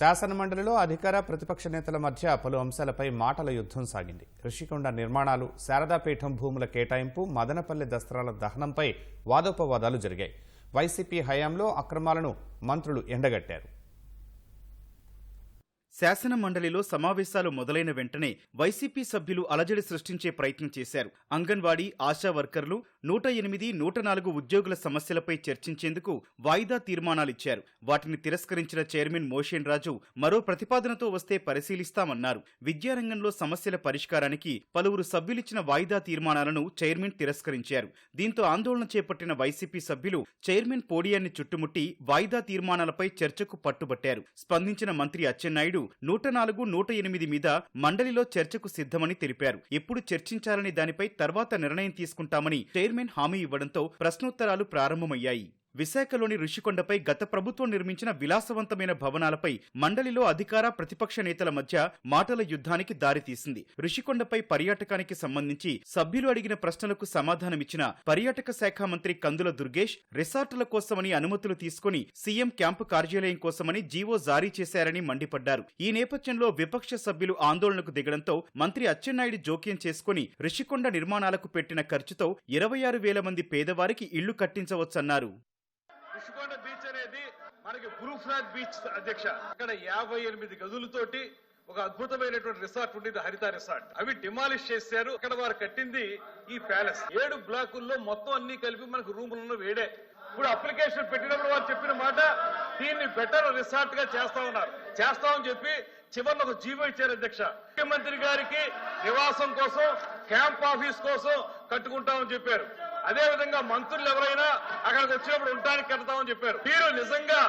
శాసనమండలిలో అధికార ప్రతిపక్ష నేతల మధ్య పలు అంశాలపై మాటల యుద్ధం సాగింది. ఋషికొండ నిర్మాణాలు శారదాపీఠం భూముల కేటాయింపు మదనపల్లె దస్త్రాల దహనంపై వాదోపవాదాలు జరిగాయి. వైసీపీ హయాంలో అక్రమాలను మంత్రులు ఎండగట్టారు. శాసన మండలిలో సమావేశాలు మొదలైన వెంటనే వైసీపీ సభ్యులు అలజడి సృష్టించే ప్రయత్నం చేశారు. అంగన్వాడీ ఆశా వర్కర్లు నూట ఎనిమిది నూట నాలుగు ఉద్యోగుల సమస్యలపై చర్చించేందుకు వాయిదా తీర్మానాలిచ్చారు. వాటిని తిరస్కరించిన చైర్మన్ మోషేన్ రాజు మరో ప్రతిపాదనతో వస్తే పరిశీలిస్తామన్నారు. విద్యారంగంలో సమస్యల పరిష్కారానికి పలువురు సభ్యులిచ్చిన వాయిదా తీర్మానాలను చైర్మన్ తిరస్కరించారు. దీంతో ఆందోళన చేపట్టిన వైసీపీ సభ్యులు చైర్మన్ పోడియాన్ని చుట్టుముట్టి వాయిదా తీర్మానాలపై చర్చకు పట్టుబట్టారు. స్పందించిన మంత్రి అచ్చెన్నాయుడు నూట నాలుగు నూట ఎనిమిది మీద మండలిలో చర్చకు సిద్ధమని తెలిపారు. ఎప్పుడు చర్చించాలని దానిపై తర్వాత నిర్ణయం తీసుకుంటామని చైర్మన్ హామీ ఇవ్వడంతో ప్రశ్నోత్తరాలు ప్రారంభమయ్యాయి. విశాఖలోని ఋషికొండపై గత ప్రభుత్వం నిర్మించిన విలాసవంతమైన భవనాలపై మండలిలో అధికార ప్రతిపక్ష నేతల మధ్య మాటల యుద్ధానికి దారితీసింది. ఋషికొండపై పర్యాటకానికి సంబంధించి సభ్యులు అడిగిన ప్రశ్నలకు సమాధానమిచ్చిన పర్యాటక శాఖ మంత్రి కందుల దుర్గేష్ రిసార్టుల కోసమని అనుమతులు తీసుకుని సీఎం క్యాంపు కార్యాలయం కోసమని జీవో జారీ చేశారని మండిపడ్డారు. ఈ నేపథ్యంలో విపక్ష సభ్యులు ఆందోళనకు దిగడంతో మంత్రి అచ్చెన్నాయుడు జోక్యం చేసుకుని ఋషికొండ నిర్మాణాలకు పెట్టిన ఖర్చుతో ఇరవై ఆరు వేల మంది పేదవారికి ఇళ్ళు కట్టించవచ్చన్నారు. ఋషికొండ బీచ్ అనేది మనకి బ్లూ బీచ్ అధ్యక్ష. అక్కడ యాభై ఎనిమిది గదులతోటి ఒక అద్భుతమైనటువంటి రిసార్ట్ ఉండేది హరిత రిసార్ట్. అవి డిమాలిష్ చేశారు. అక్కడ వారు కట్టింది ఈ ప్యాలెస్. ఏడు బ్లాకుల్లో మొత్తం అన్ని కలిపి మనకు రూములను వేడే. ఇప్పుడు అప్లికేషన్ పెట్టినప్పుడు వారు చెప్పిన మాట దీన్ని బెటర్ రిసార్ట్గా చేస్తా ఉన్నారు. చేస్తామని చెప్పి చివరిలో ఒక జీవో ఇచ్చారు అధ్యక్ష. ముఖ్యమంత్రి గారికి నివాసం కోసం క్యాంప్ ఆఫీస్ కోసం కట్టుకుంటామని చెప్పారు. అదే విధంగా మంత్రులు ఎవరైనా అక్కడికి వచ్చినప్పుడు ఉండడానికి కడతామని చెప్పారు. మీరు నిజంగా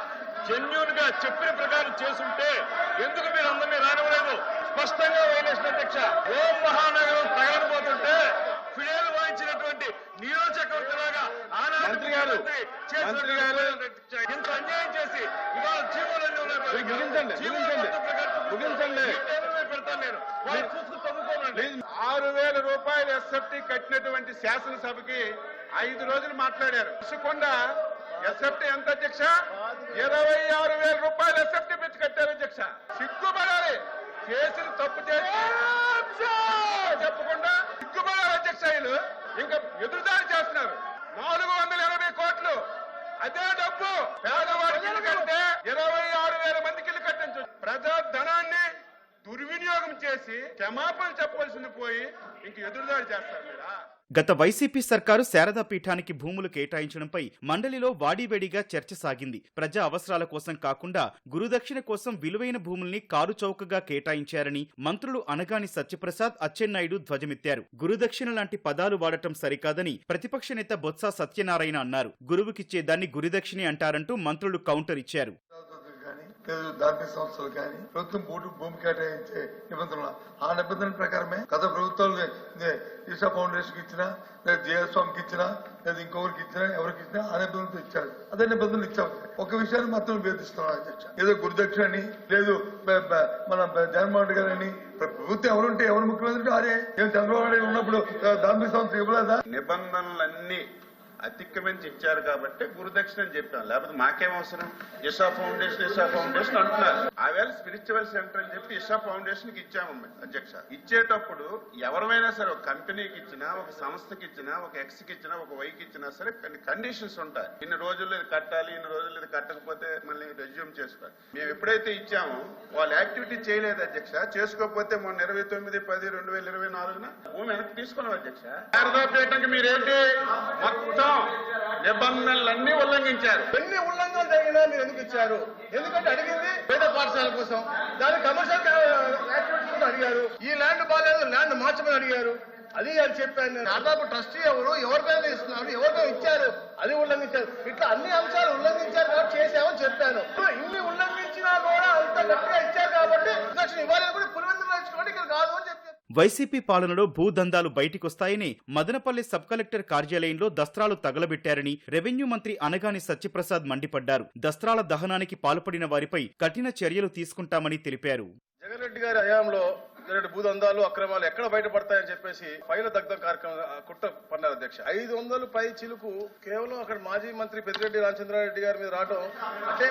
జెన్యున్గా చెప్పిన ప్రకారం చేసుంటే ఎందుకు మీరు అందరినీ రానివ్వలేదు? స్పష్టంగా వైలేషన్ అధ్యక్ష ఓం మహానగరం తగలబోతుంటే ఫిడేలు వాయించినటువంటి నియోజకవర్గలాగా ఆనాడు మంత్రి గారు, మంత్రి. ఇంత అన్యాయం చేసి ఇవాళ జీవోలన్నీ ఉన్నాయి? ముగించండి, ముగించండి. పెడతాను నేను. వాళ్ళు తవ్వుకోనండి ఆరు వేల రూపాయలు ఎస్ఎఫ్టీ కట్టినటువంటి శాసనసభకి ఐదు రోజులు మాట్లాడారు. ఋషికొండ ఎస్ఎఫ్టీ ఎంత అధ్యక్ష? ఇరవై ఆరు వేల రూపాయలు ఎస్ఎఫ్టీ పెట్టి కట్టారు అధ్యక్ష. సిగ్గుపడాలి. చేసిన తప్పు చేసి చెప్పకుండా సిగ్గుపడాలి అధ్యక్ష వీళ్ళు. ఇంకా ఎదురుదారి చేస్తున్నారు. నాలుగు వందల ఎనభై కోట్లు. అదే డబ్బు పేదవాడికి ఇల్లు కడితే ఇరవై ఆరు వేల మందికి ఇల్లు కట్టించు ప్రజా ధనాన్ని దుర్వినియోగం చేసి క్షమాపణ చెప్పవలసింది పోయి ఇంక ఎదురుదాడి చేస్తారు మీరా? గత వైసీపీ సర్కారు శారదా పీఠానికి భూములు కేటాయించడంపై మండలిలో వాడివేడిగా చర్చ సాగింది. ప్రజా అవసరాల కోసం కాకుండా గురుదక్షిణ కోసం విలువైన భూముల్ని కారుచౌకగా కేటాయించారని మంత్రులు అనగాని సత్యప్రసాద్ అచ్చెన్నాయుడు ధ్వజమెత్తారు. గురుదక్షిణ లాంటి పదాలు వాడటం సరికాదని ప్రతిపక్ష నేత బొత్స సత్యనారాయణ అన్నారు. గురువుకిచ్చే దాన్ని గురుదక్షిణే అంటారంటూ మంత్రులు కౌంటర్ ఇచ్చారు. లేదు ధార్మిక సంస్థలు కానీ ప్రభుత్వం బోర్డు భూమి కేటాయించే నిబంధనలు ఆ నిబంధనల ప్రకారమే గత ప్రభుత్వాలు ఈషా ఫౌండేషన్కి ఇచ్చినా లేదా జయస్వామికి ఇచ్చినా లేదా ఇంకొకరికి ఇచ్చినా ఎవరికి ఇచ్చినా ఆ నిబంధనలతో ఇచ్చారు. అదే నిబంధనలు ఇచ్చాము. ఒక విషయాన్ని మాత్రం వేధిస్తున్నారు అధ్యక్ష. ఏదో గురుదక్షిణ అని లేదు మన జగన్మోహన్ రెడ్డి గారని. ప్రభుత్వం ఎవరుంటే ఎవరు ముఖ్యమంత్రి ఉంటే అదే చంద్రబాబు నాయుడు ఉన్నప్పుడు ఆ, ధార్మిక సంస్థ ఇవ్వలేదా? నిబంధనలన్నీ అతిక్రమించి ఇచ్చారు కాబట్టి గురుదక్షిణ అని చెప్పాం. లేకపోతే మాకేం అవసరం? ఇషా ఫౌండేషన్ ఇషా ఫౌండేషన్ అంటున్నారు. ఆవేళ స్పిరిచువల్ సెంటర్ అని చెప్పి ఇషా ఫౌండేషన్కి ఇచ్చాము అధ్యక్ష. ఇచ్చేటప్పుడు ఎవరైనా సరే ఒక కంపెనీకి ఇచ్చినా ఒక సంస్థకి ఇచ్చినా ఒక ఎక్స్కి ఇచ్చినా ఒక వైకి ఇచ్చినా సరే కొన్ని కండిషన్స్ ఉంటాయి. ఇన్ని రోజుల్లో ఇది కట్టాలి ఇన్ని రోజులు ఇది కట్టకపోతే మళ్ళీ రెజ్యూమ్ చేసుకోవాలి. మేము ఎప్పుడైతే ఇచ్చామో వాళ్ళు యాక్టివిటీ చేయలేదు అధ్యక్ష. చేసుకోకపోతే మొన్న ఇరవై తొమ్మిది పది రెండు వేల ఇరవై నాలుగున భూమి వెనక్కి తీసుకున్నాం అధ్యక్ష. శారదాపేటకి మీరేంటి? మొత్తం నిబంధనలన్నీ ఉల్లంఘించారు. ఎన్ని ఉల్లంఘనలు జరిగినా మీరు ఎందుకు ఇచ్చారు? ఎందుకంటే అడిగింది పేద పాఠశాల కోసం. దాని కమర్షియల్ యాక్టివిటీస్ అడిగారు. ఈ ల్యాండ్ బాగాలేదు ల్యాండ్ మార్చమని అడిగారు. అది అని చెప్పాను నేను. దాదాపు ట్రస్టీ ఎవరు ఎవరికైనా ఇస్తున్నారు ఎవరికైనా ఇచ్చారు? అది ఉల్లంఘించారు. ఇట్లా అన్ని అంశాలు ఉల్లంఘించారు కాబట్టి చేసామని చెప్పాను. ఇన్ని ఉల్లంఘించినా కూడా అంత గట్టిగా ఇచ్చారు కాబట్టి దక్షిణ ఇవ్వాలని కూడా పులివెందులు ఇచ్చుకోండి ఇక్కడ కాదు అని చెప్పి వైసీపీ పాలనలో భూదందాలు బయటికొస్తాయని మదనపల్లి సబ్ కలెక్టర్ కార్యాలయంలో దస్త్రాలు తగలబెట్టారని రెవెన్యూ మంత్రి అనగాని సత్యప్రసాద్ మండిపడ్డారు. దస్త్రాల దహనానికి పాల్పడిన వారిపై కఠిన చర్యలు తీసుకుంటామని తెలిపారు. జగన్ రెడ్డి గారి హయాంలో ఇలాంటి భూదందాలు అక్రమాలు ఎక్కడ బయటపడతాయని చెప్పేసి ఫైల దగ్ధం కార్యక్రమం కుట్ర పన్నారు అధ్యక్ష. ఐదు వందలు పై చిలుకు కేవలం అక్కడ మాజీ మంత్రి పెద్దిరెడ్డి రామచంద్రారెడ్డి గారి మీద రావడం అంటే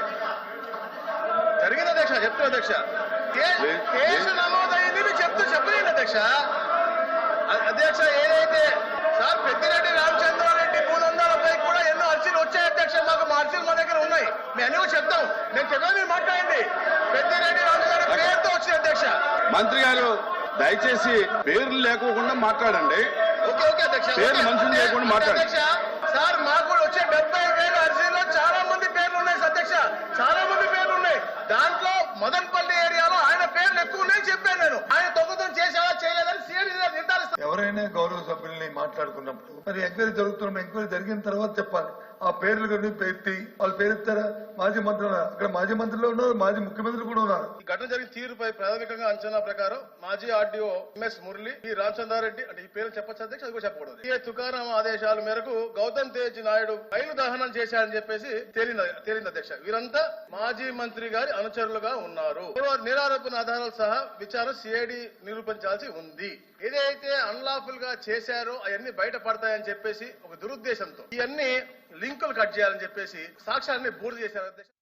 జరిగింది అధ్యక్ష చెప్తున్నా అధ్యక్ష కే- కేసు నమోదైంది మీరు చెప్తూ చెప్పలేదు అధ్యక్ష. అధ్యక్ష ఏదైతే సార్ పెద్దిరెడ్డి రామచంద్రారెడ్డి భూదందాలపై కూడా ఎన్నో అర్జీలు వచ్చాయి అధ్యక్ష. మాకు మా అర్జీలు మా దగ్గర ఉన్నాయి. మేము అన్ని కూడా చెప్తాం. నేను చెప్పాను మీరు మాట్లాడండి. పెద్దిరెడ్డి రామచంద్రారెడ్డి పేరుతో వచ్చింది అధ్యక్ష. మంత్రి గారు దయచేసి పేర్లు లేకోకుండా మాట్లాడండి. ఓకే ఓకే అధ్యక్ష. పేర్లు. మంచిది లేకుండా ఓకే, మాట్లాడు. అధ్యక్ష. సార్ మాకు కూడా వచ్చే డెబ్బై వేల అర్జీలో చాలా మంది పేర్లు ఉన్నాయి అధ్యక్ష. చాలా మంది పేర్లు ఉన్నాయి. దాంట్లో మదన్పల్లి ఏరియాలో ఆయన పేర్లు ఎక్కువ ఉన్నాయని చెప్పాను నేను ఆయన దొంగతనం చేశారా చేయలేదని సీఎం నిర్ధారిస్తారు ఎవరైనా గౌరవ సభ్యుల్ని మాట్లాడుకున్నప్పుడు మరి ఎంక్వైరీ జరుగుతున్న ఎంక్వైరీ జరిగిన తర్వాత చెప్పాలి. ఆ పేర్లు కొన్ని పెట్టి వాళ్ళు పేరు మాజీ మంత్రులు అక్కడ మాజీ మంత్రులు ఉన్నారు మాజీ ముఖ్యమంత్రులు కూడా ఉన్నారు. ఈ ఘటన జరిగిన తీరుపై ప్రాథమికంగా అంచనా ప్రకారం మాజీ ఆర్డీఓ ఎంఎస్ మురళి ఈ రామచంద్రారెడ్డి అంటే ఈ పేరు చెప్పచ్చు అధ్యక్ష అది కూడా చెప్పకూడదు. ఈ తుకారాం ఆదేశాల మేరకు గౌతమ్ తేజ్ నాయుడు రైలు దహనం చేశారని చెప్పేసి తేలింది తేలింది అధ్యక్ష. వీరంతా మాజీ మంత్రి గారి అనుచరులుగా ఉన్నారు. నిరారోపణ ఆధారాలు సహా విచారణ సిఐడి నిరూపించాల్సి ఉంది. ఏదైతే అన్లాఫుల్గా చేశారో అవన్నీ బయట పడతాయని చెప్పేసి ఒక దురుద్దేశంతో ఇవన్నీ లింకులు కట్ చేయాలని చెప్పేసి సాక్ష్యాన్ని బూర్డు చేశారు.